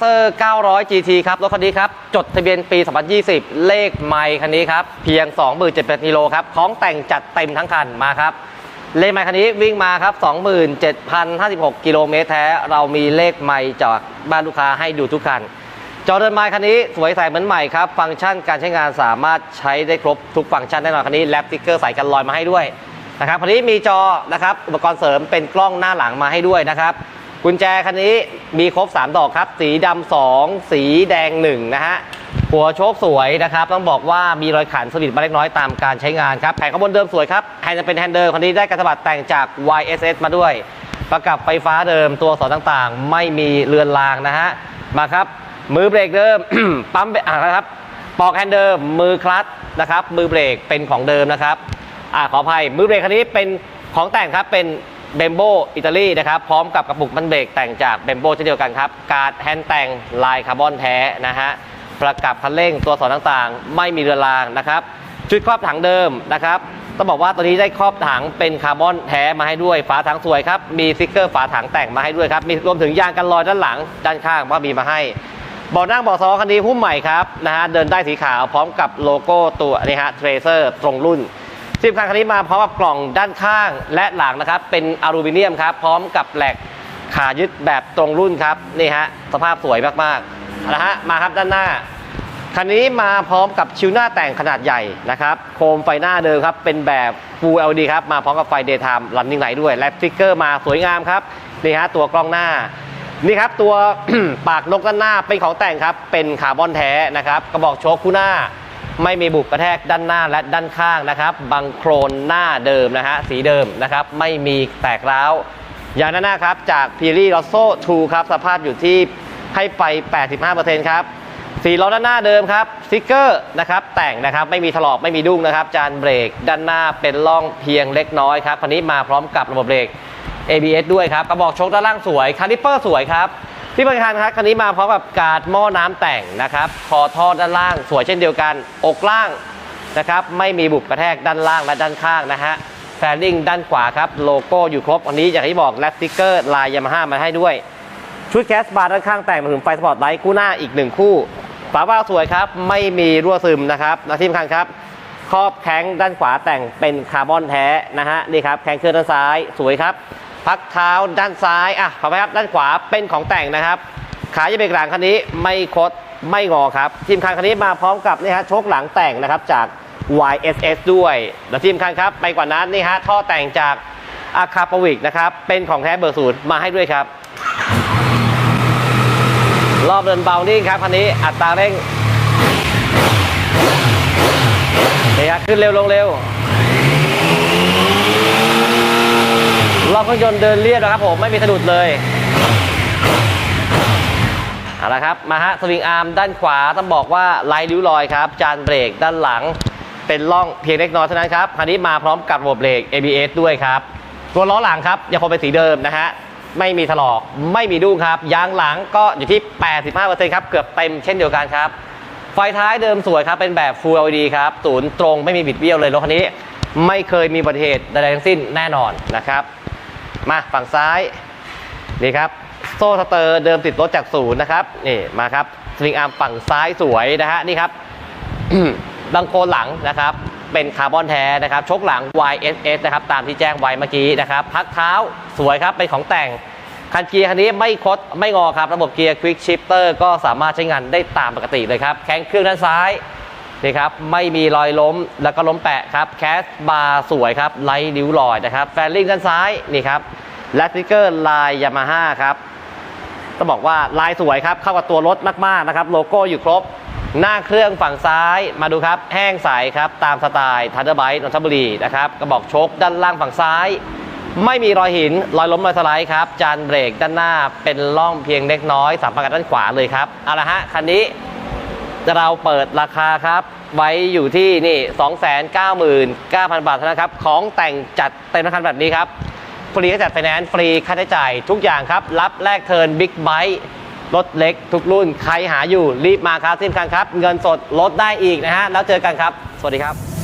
เซอร์900 GT ครับ รถคันนี้ครับ จดทะเบียนปี 2020 เลขไมค์คันนี้ครับ เพียง 27,000กิโลครับของแต่งจัดเต็มทั้งคันมาครับ เลขไมค์คันนี้วิ่งมาครับ 27,056 กิโลเมตรแท้ เรามีเลขไมค์จากบ้านลูกค้าให้ดูทุกคัน จอเดินไมค์คันนี้สวยใสเหมือนใหม่ครับ ฟังก์ชันการใช้งานสามารถใช้ได้ครบทุกฟังก์ชันแน่นอนคันนี้แลปติ๊กเกอร์ใส่กันลอยมาให้ด้วยนะครับคันนี้มีจอนะครับอุปกรณ์เสริมเป็นกล้องหน้าหลังมาให้ด้วยนะครับ กุญแจคันนี้มีครบ 3 ดอกครับ สีดำสองสีแดง 1 นะฮะ หัวโชคสวยนะครับ ต้องบอกว่ามีรอยขันสลิดมาเล็กน้อยตามการใช้งานครับ แผงข้างบนเดิมสวยครับแฮนด์จะเป็นแฮนด์เดิมคันนี้ได้กระสะบัดแต่งจาก YSS มาด้วย ประกับไฟฟ้าเดิมตัวสอนต่างๆ ไม่มีเรือนรางนะฮะ มาครับ มือเบรกเดิม ปั๊มเบรกอะนะครับปอกแฮนด์เดิม มือคลัตช์นะครับ มือเบรกเป็นของเดิมนะครับอ่าขออภัยมือเบรกคันนี้เป็นของแต่งครับเป็น เบมโบอิตาลีนะครับ พร้อมกับกระปุกมันเบรกแต่งจากเบมโบเช่นเดียวกันครับ การ์ดแฮนด์แต่งลายคาร์บอนแท้นะฮะ ประกับคันเร่งตัวสอนต่างๆ ไม่มีเรือรางนะครับ ชุดครอบถังเดิมนะครับต้องบอกว่าตัวนี้ได้ครอบถังเป็นคาร์บอนแท้มาให้ด้วยฝาถังสวยครับ มีสติกเกอร์ฝาถังแต่งมาให้ด้วยครับ มีรวมถึงยางกันรอยด้านหลังด้านข้างก็มีมาให้เบาะนั่งเบาะซ้อนคันนี้หุ้มใหม่ครับนะฮะเดินได้สีขาวพร้อมกับโลโก้ตัวนี่ฮะเทรเซอร์ตรงรุ่น สิบคันคันนี้มาพร้อมกับกล่องด้านข้างและหลังนะครับ เป็นอลูมิเนียมครับ พร้อมกับแหลกขายึดแบบตรงรุ่นครับนี่ฮะสภาพสวยมากๆนะฮะมาครับด้านหน้าคันนี้มาพร้อมกับชิวหน้าแต่งขนาดใหญ่นะครับโคมไฟหน้าเดิมครับ เป็นแบบ Full LED ครับ มาพร้อมกับไฟ Daytime Running Light ด้วย และสติ๊กเกอร์มาสวยงามครับ นี่ฮะตัวกล้องหน้า นี่ครับตัว ปากนกด้านหน้าเป็นของแต่งครับ เป็นคาร์บอนแท้นะครับ กระบอกโชคคู่หน้า ไม่มีบุบกระแทกด้านหน้าและด้านข้างนะครับ บังโครนหน้าเดิมนะฮะสีเดิมนะครับ ไม่มีแตกร้าวยางด้านหน้าครับ จาก p i r i r o s s o 2ครับ สภาพอยู่ที่ให้ไป 85%ครับสีล้อด้านหน้าเดิมครับสติกเกอร์นะครับ แต่งนะครับไม่มีถลอกไม่มีดุ้งนะครับ จานเบรกด้านหน้าเป็นร่องเพียงเล็กน้อยครับคันนี้มาพร้อมกับระบบเบรก ABS ด้วยครับกระบอกโชคด้านล่างสวยคาลิปเปอร์สวยครับ ที่สำคัญครับคันนี้มาพร้อมกับการ์ดหม้อน้ำแต่งนะครับคอท่อด้านล่างสวยเช่นเดียวกัน อกล่างนะครับไม่มีบุบกระแทกด้านล่างและด้านข้างนะฮะแฟนดิ้งด้านขวาครับโลโก้อยู่ครบอันนี้อย่างที่บอกและสติกเกอร์ลายยามาฮ่ามาให้ด้วย ชุดแคสบาร์ด้านข้างแต่งมาถึงไฟสปอร์ตไลท์คู่หน้าอีกหนึ่งคู่ฝาบ้าสวยครับไม่มีรั่วซึมนะครับและที่สำคัญครับครอบแข้งด้านขวาแต่งเป็นคาร์บอนแท้นะฮะนี่ครับแข้งเครื่องด้านซ้ายสวยครับ พักเท้าด้านซ้ายอะขอไปครับด้านขวาเป็นของแต่งนะครับ ขายจะเป็นกลางคันนี้ไม่คดไม่งอครับ ทีมคันคันนี้มาพร้อมกับนี่ฮะโชคหลังแต่งนะครับจาก YSS ด้วย และทีมคันครับ ไปกว่านั้นนี่ฮะท่อแต่งจากอาคาปวิกนะครับ เป็นของแท้เบอร์ศูนย์มาให้ด้วยครับ รอบเดินเบานิ่ครับคันนี้อัตราเร่งนี่ครับขึ้นเร็วลงเร็ว รอบเครื่องยนต์เดินเรียบนะครับผมไม่มีสะดุดเลยเอาละครับมาฮะสวิงอาร์มด้านขวาต้องบอกว่าไร้ริ้วรอยครับ จานเบรกด้านหลังเป็นร่องเพียงเล็กน้อยเท่านั้นครับคันนี้มาพร้อมกับระบบเบรก ABS ด้วยครับ ตัวล้อหลังครับยังคงเป็นสีเดิมนะฮะไม่มีถลอกไม่มีดุ้งครับยางหลังก็อยู่ที่ 85%ครับเกือบเต็มเช่นเดียวกันครับ ไฟท้ายเดิมสวยครับเป็นแบบ Full LED ครับศูนย์ตรงไม่มีบิดเบี้ยวเลยรถคันนี้ ไม่เคยมีอุบัติเหตุใดๆทั้งสิ้นแน่นอนนะครับ มาฝั่งซ้ายนี่ครับโซ่สเตอร์เดิมติดรถจากศูนย์นะครับนี่มาครับสวิงอาร์มฝั่งซ้ายสวยนะฮะนี่ครับดังโคนหลังนะครับ เป็นคาร์บอนแท้นะครับชกหลัง YSS นะครับตามที่แจ้งไว้เมื่อกี้นะครับพักเท้าสวยครับเป็นของแต่งคันเกียร์คันนี้ไม่คดไม่งอครับ ระบบเกียร์ Quick Shifter ก็สามารถใช้งานได้ตามปกติเลยครับ แข้งเครื่องด้านซ้ายนี่ครับไม่มีรอยล้มแล้วก็ล้มแปะครับแคสบาร์สวยครับไร้ริ้วรอยนะครับแฟนลิงด้านซ้ายนี่ครับ และสติกเกอร์ลายยามาฮ่าครับต้องบอกว่าลายสวยครับเข้ากับตัวรถมากๆนะครับ โลโก้อยู่ครบ หน้าเครื่องฝั่งซ้ายมาดูครับ แห้งใสครับ ตามสไตล์ทันเดอร์ไบต์นนทบุรีนะครับกระบอกโชคด้านล่างฝั่งซ้าย ไม่มีรอยหิน รอยล้มรอยสไลด์ครับ จานเบรกด้านหน้าเป็นร่องเพียงเล็กน้อยสัมผัสกับด้านขวาเลยครับเอาละฮะคันนี้เราเปิดราคาครับ ไว้อยู่ที่นี่ 299,000 บาทเท่านั้นครับ ของแต่งจัดเต็มคันแบบนี้ครับ ฟรีค่าจัดไฟแนนซ์ฟรีค่าใช้จ่ายทุกอย่างครับ รับแลกเทิร์นบิ๊กไบค์รถเล็กทุกรุ่น ใครหาอยู่รีบมาครับที่สำคัญครับ เงินสดลดได้อีกนะฮะ แล้วเจอกันครับ สวัสดีครับ